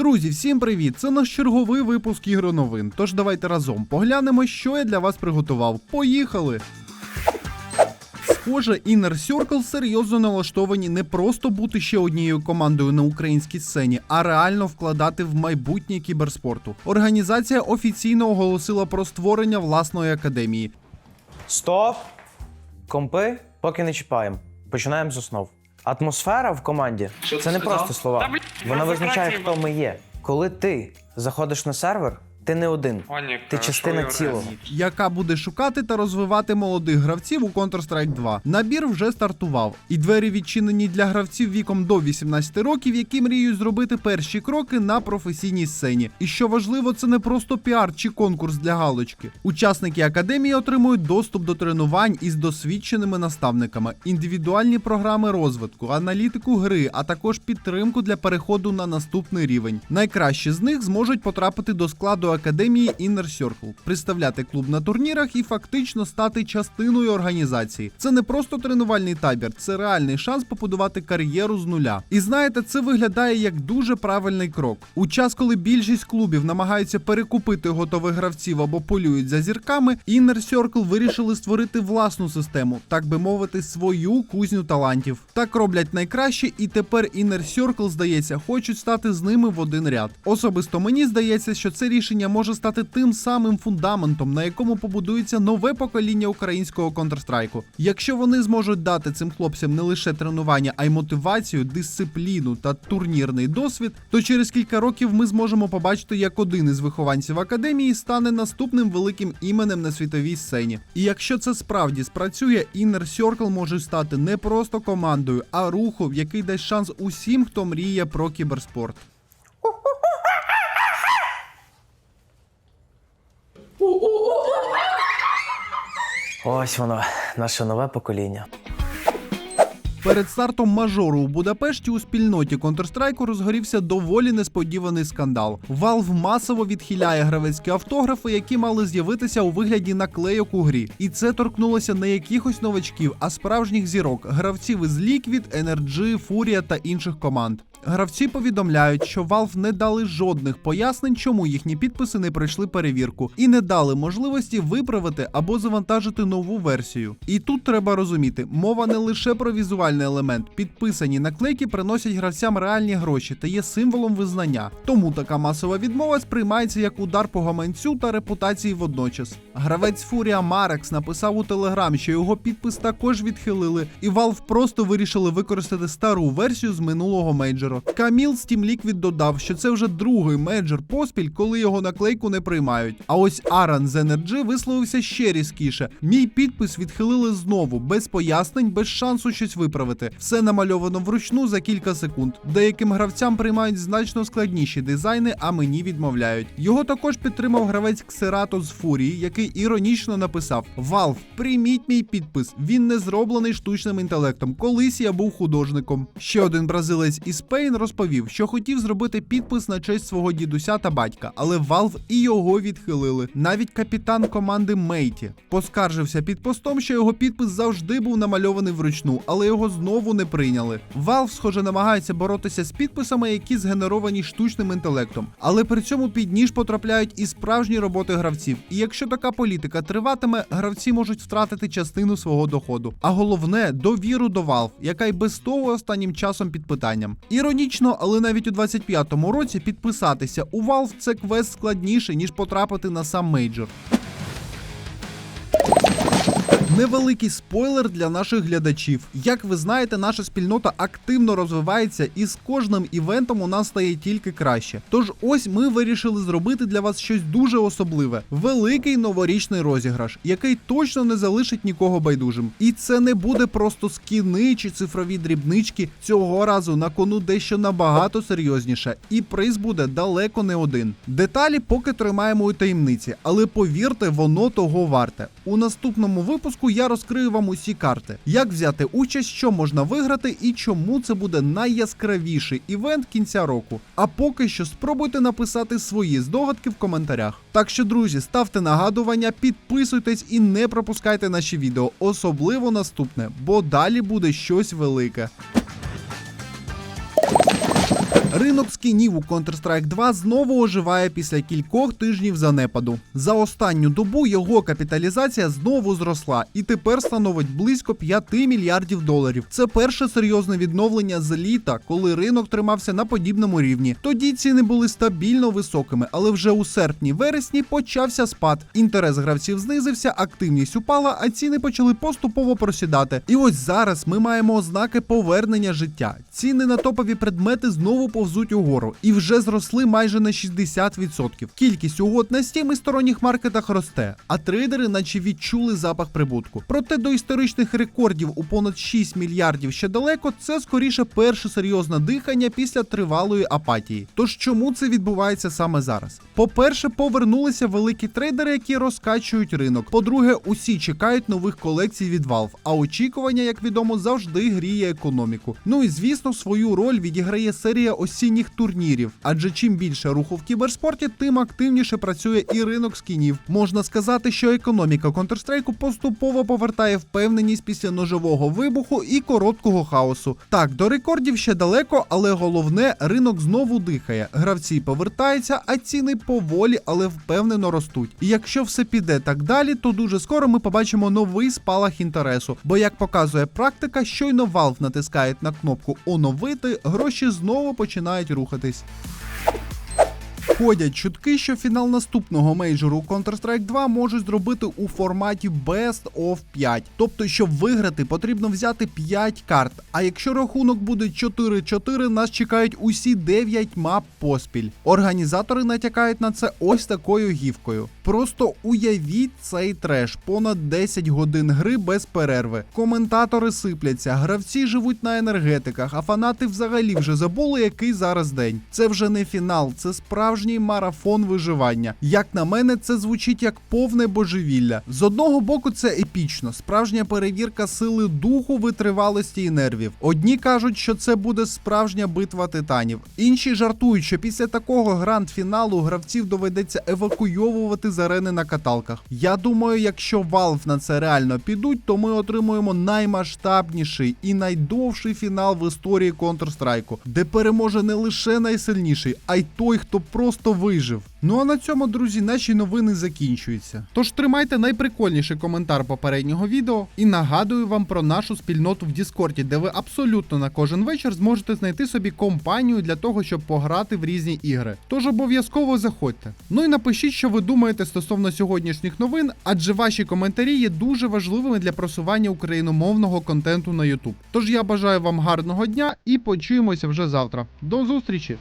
Друзі, всім привіт! Це наш черговий випуск ігроновин. Тож давайте разом поглянемо, що я для вас приготував. Поїхали! Схоже, Inner Circle серйозно налаштовані не просто бути ще однією командою на українській сцені, а реально вкладати в майбутнє кіберспорту. Організація офіційно оголосила про створення власної академії. Стоп! Компи поки не чіпаємо. Починаємо з основ. Атмосфера в команді Що ти це не сказав? просто слова. Та, блін, Вона визначає, хто ми є. Коли ти заходиш на сервер, ти не один. Ти частина цілого. яка буде шукати та розвивати молодих гравців у Counter-Strike 2. Набір вже стартував, і двері відчинені для гравців віком до 18 років, які мріють зробити перші кроки на професійній сцені. І що важливо, це не просто піар чи конкурс для галочки. Учасники академії отримують доступ до тренувань із досвідченими наставниками, індивідуальні програми розвитку, аналітику гри, а також підтримку для переходу на наступний рівень. Найкращі з них зможуть потрапити до складу академії Inner Circle, представляти клуб на турнірах і фактично стати частиною організації. Це не просто тренувальний табір, це реальний шанс побудувати кар'єру з нуля. І знаєте, це виглядає як дуже правильний крок. У час, коли більшість клубів намагаються перекупити готових гравців або полюють за зірками, Inner Circle вирішили створити власну систему, так би мовити, свою кузню талантів. Так роблять найкраще, і тепер Inner Circle, здається, хочуть стати з ними в один ряд. Особисто мені здається, що це рішення може стати тим самим фундаментом, на якому побудується нове покоління українського Counter-Strike. Якщо вони зможуть дати цим хлопцям не лише тренування, а й мотивацію, дисципліну та турнірний досвід, то через кілька років ми зможемо побачити, як один із вихованців академії стане наступним великим іменем на світовій сцені. І якщо це справді спрацює, Inner Circle може стати не просто командою, а рухом, який дасть шанс усім, хто мріє про кіберспорт. Ось воно, наше нове покоління. Перед стартом мажору у Будапешті у спільноті Counter-Strike розгорівся доволі несподіваний скандал. Valve масово відхиляє гравецькі автографи, які мали з'явитися у вигляді наклейок у грі. І це торкнулося не якихось новачків, а справжніх зірок, гравців із Liquid, NRG, Furia та інших команд. Гравці повідомляють, що Valve не дали жодних пояснень, чому їхні підписи не пройшли перевірку, і не дали можливості виправити або завантажити нову версію. І тут треба розуміти, мова не лише про візуальний елемент. Підписані наклейки приносять гравцям реальні гроші та є символом визнання. Тому така масова відмова сприймається як удар по гаманцю та репутації водночас. Гравець Фурія Марекс написав у Телеграм, що його підпис також відхилили, і Valve просто вирішили використати стару версію з минулого мейджору. Каміл з Team Liquid додав, що це вже другий мейджор поспіль, коли його наклейку не приймають. А ось Аран з NRG висловився ще різкіше. Мій підпис відхилили знову, без пояснень, без шансу щось виправити. Все намальовано вручну за кілька секунд. Деяким гравцям приймають значно складніші дизайни, а мені відмовляють. Його також підтримав гравець Ксерато з Фурії, який іронічно написав: Valve, прийміть мій підпис. Він не зроблений штучним інтелектом. Колись я був художником. Ще один бразилець із Пейн розповів, що хотів зробити підпис на честь свого дідуся та батька, але Valve і його відхилили. Навіть капітан команди Мейті поскаржився під постом, що його підпис завжди був намальований вручну, але його знову не прийняли. Valve, схоже, намагається боротися з підписами, які згенеровані штучним інтелектом, але при цьому під ніж потрапляють і справжні роботи гравців. І якщо така політика триватиме, гравці можуть втратити частину свого доходу. А головне довіру до Valve, яка й без того останнім часом під питанням. Іронічно, але навіть у 25-му році підписатися у Valve це квест складніше, ніж потрапити на сам мейджор. Невеликий спойлер для наших глядачів. Як ви знаєте, наша спільнота активно розвивається, і з кожним івентом у нас стає тільки краще. Тож ось ми вирішили зробити для вас щось дуже особливе: великий новорічний розіграш, який точно не залишить нікого байдужим. І це не буде просто скіни чи цифрові дрібнички. Цього разу на кону дещо набагато серйозніше, і приз буде далеко не один. Деталі поки тримаємо у таємниці, але повірте, воно того варте. У наступному випуску я розкрию вам усі карти, як взяти участь, що можна виграти і чому це буде найяскравіший івент кінця року. А поки що спробуйте написати свої здогадки в коментарях. Так що, друзі, ставте нагадування, підписуйтесь і не пропускайте наші відео, особливо наступне, бо далі буде щось велике. Ринок скінів у Counter-Strike 2 знову оживає після кількох тижнів занепаду. За останню добу його капіталізація знову зросла і тепер становить близько 5 мільярдів доларів. Це перше серйозне відновлення з літа, коли ринок тримався на подібному рівні. Тоді ціни були стабільно високими, але вже у серпні-вересні почався спад. Інтерес гравців знизився, активність упала, а ціни почали поступово просідати. І ось зараз ми маємо ознаки повернення життя. Ціни на топові предмети знову повзуть угору і вже зросли майже на 60%. Кількість угод на Steam і сторонніх маркетах росте, а трейдери наче відчули запах прибутку. Проте до історичних рекордів у понад 6 мільярдів ще далеко. Це скоріше перше серйозне дихання після тривалої апатії. Тож чому це відбувається саме зараз? По-перше, повернулися великі трейдери, які розкачують ринок. По-друге, усі чекають нових колекцій від Valve, а очікування, як відомо, завжди гріє економіку. Ну і звісно, свою роль відіграє серія осінніх турнірів. Адже чим більше руху в кіберспорті, тим активніше працює і ринок скінів. Можна сказати, що економіка Counter-Strike поступово повертає впевненість після ножового вибуху і короткого хаосу. Так, до рекордів ще далеко, але головне, ринок знову дихає. Гравці повертаються, а ціни поволі, але впевнено ростуть. І якщо все піде так далі, то дуже скоро ми побачимо новий спалах інтересу. Бо як показує практика, щойно Valve натискають на кнопку оновити, гроші знову починають рухатись. Ходять чутки, що фінал наступного мейджору Counter-Strike 2 можуть зробити у форматі Best of 5. Тобто, щоб виграти, потрібно взяти 5 карт. А якщо рахунок буде 4-4, нас чекають усі 9 мап поспіль. Організатори натякають на це ось такою гівкою. Просто уявіть цей треш, понад 10 годин гри без перерви. Коментатори сипляться, гравці живуть на енергетиках, а фанати взагалі вже забули, який зараз день. Це вже не фінал, це справжній марафон виживання. Як на мене, це звучить як повне божевілля. З одного боку, це епічно, справжня перевірка сили духу, витривалості і нервів. Одні кажуть, що це буде справжня битва титанів. Інші жартують, що після такого гранд-фіналу гравців доведеться евакуйовувати з арени на каталках. Я думаю, якщо Valve на це реально підуть, то ми отримуємо наймасштабніший і найдовший фінал в історії Counter-Strike, де переможе не лише найсильніший, а й той, хто просто вижив. Ну а на цьому, друзі, наші новини закінчуються. Тож тримайте найприкольніший коментар попереднього відео і нагадую вам про нашу спільноту в Діскорді, де ви абсолютно на кожен вечір зможете знайти собі компанію для того, щоб пограти в різні ігри. Тож обов'язково заходьте. Ну і напишіть, що ви думаєте стосовно сьогоднішніх новин, адже ваші коментарі є дуже важливими для просування україномовного контенту на YouTube. Тож я бажаю вам гарного дня і почуємося вже завтра. До зустрічі!